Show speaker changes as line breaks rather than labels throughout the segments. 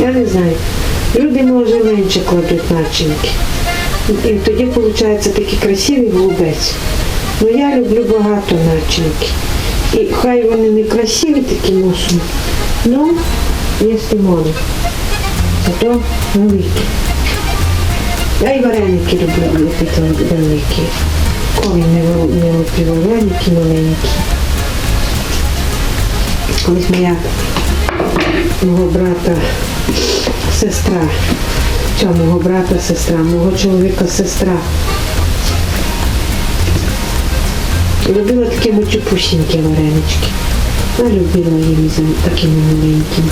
Я не знаю. Люди, може, менше кладуть начинки. І тоді виходить такий красивий голубець. Ну я люблю багато начинки. І хай вони не красиві такі носом, ну, їсти можна. Зато великі. Я і вареники люблю лепити великі. Коли не, вел- вареники маленькі. Колись моя мого брата сестра, цього мого брата сестра, мого чоловіка сестра. Любила такі мочупусінькі варенички. Я любила їм такими маленькими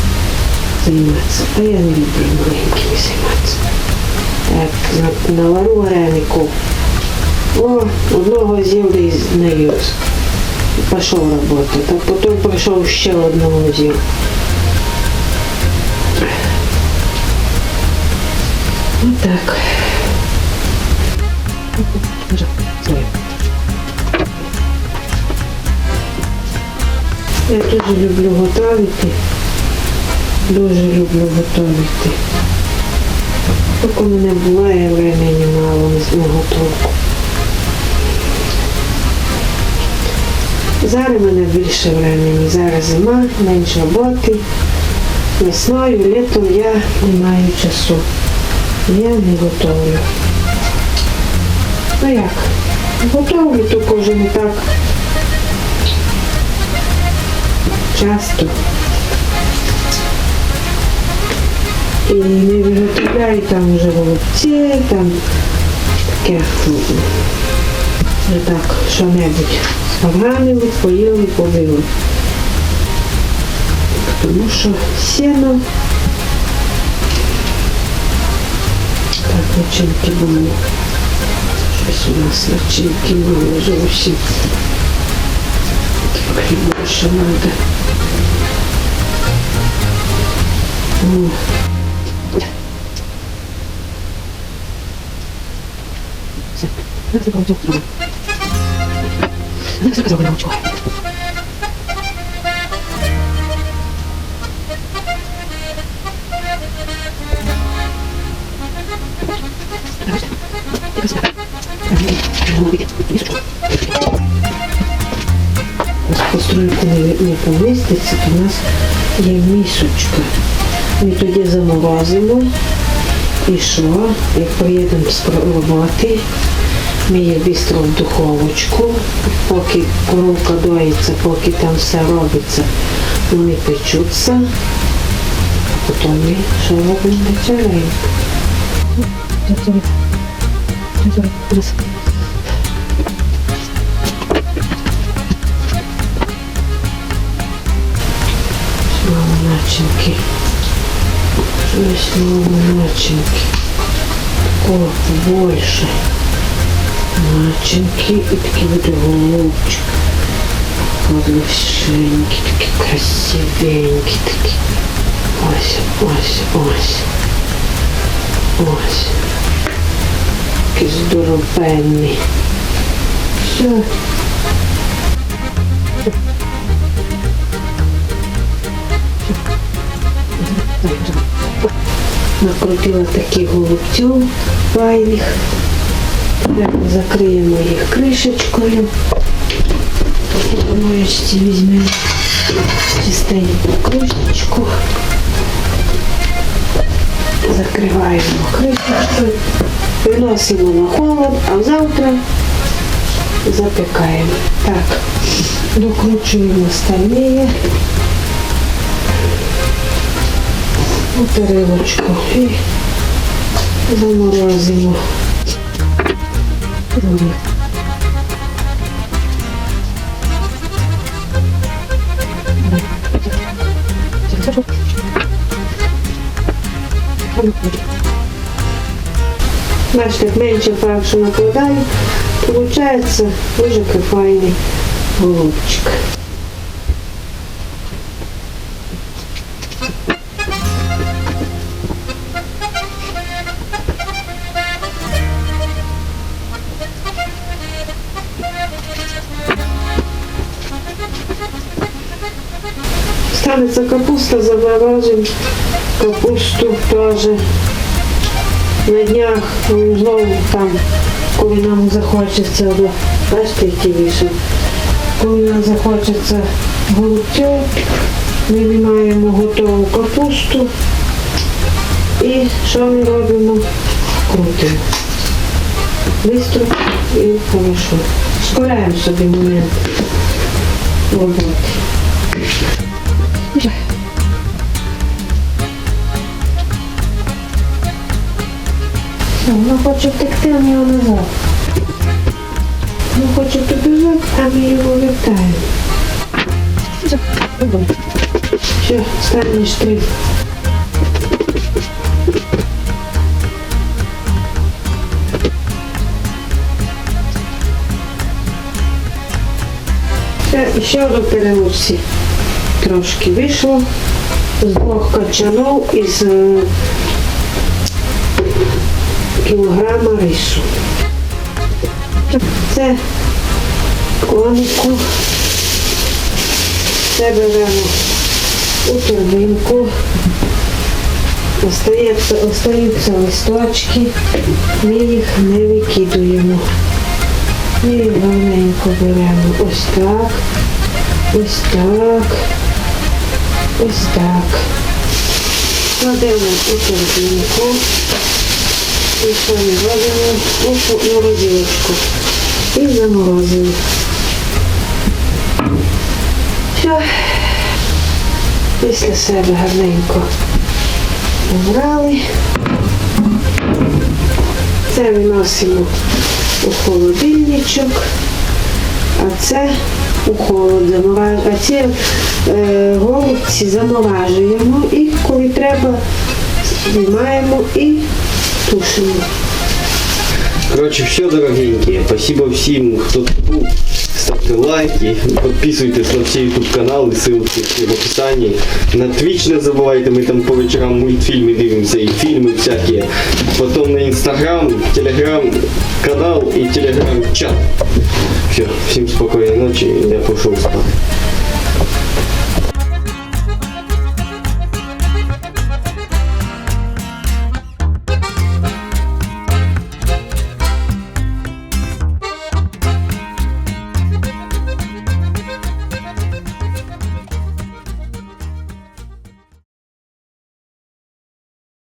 займатися. А я не люблю маленькими займатися. Так, на- навару варенику. О, одного з'їв десь на. Пішов роботи. Так потім прийшов ще одного з'їв. Вот так. Я дуже люблю готувати. Дуже люблю готувати. Тільки у мене буває времени мало на готовку. Зараз в мене більше времени. Зараз зима, менше роботи. Весною, літом я не маю часу. Я не готовлю. Ну як? Готовлю, тільки вже не так часто. І не виготовляю там вже голубці, там таке, ну, не так, що-небудь. Споганили, поїли, побили. Тому що сіно Так, начинки були. Щось у нас начинки мало зовсім. Так, більше треба. О. Все. Я це правда зробила. Я це зробила, Постройку не, не поміститься, то в нас є місочка. Ми тоді заморозимо. І що? Як приїдемо з роботи, ми її швидко в духовочку, поки коровка доїться, поки там все робиться, вони печуться, а потім ми що робимо вечеряємо. Начинки. Щось мало начинки. Такого побольше. Начинки і такі буде голубчик. Подлившенькі, такі красивенькі такі. Ось, ось, ось. Ось. Такі здоровенні. Все. Накрутила таких голубців файних. Закриємо їх кришечкою. Помоєчці візьмемо чистеньку кришечку. Закриваємо кришечкою, виносимо на холод, а завтра запікаємо. Так, докручуємо стальні у тарелочку і заморозимо. Бачите, менше фаршу накладаю, получається дуже файний голубчик. Станеться капуста, заморожимо капусту теж. На днях ну, знову там, коли нам захочеться, бачите, які вийшов. Коли нам захочеться голубцю, ми виймаємо готову капусту і що ми робимо? Крутимо. Бистро і хорошо. Скоряємо собі момент роботи. Вона хоче втекти, а ми його назад. Вона хоче побіжати, а ми його вертаємо. Все, останній штрих. Ще до переусі трошки вийшло з двох качанов із е, кілограма рису. Це конику. Це беремо у торбинку. Остається, остаються листочки, ми їх не викидуємо. Ми їх беремо ось так, ось так, ось так. Кладемо у торбинку. І що ми у морозилочку. І заморозили. Все. Після себе гарненько обрали. Це виносимо у холодильничок, а це у холод замораж... А ці е, голубці заморажуємо і коли треба, знімаємо і тушимо.
Короче, все, дорогенькие. Спасибо всем, кто тут был. Ставьте лайки, подписывайтесь на все YouTube каналы, ссылки все в описании. На Twitch не забывайте, мы там по вечерам мультфильмы дивимся и фильмы всякие. Потом на Instagram, Telegram канал и Telegram чат. Все, всем спокойной ночи, я пошел спать.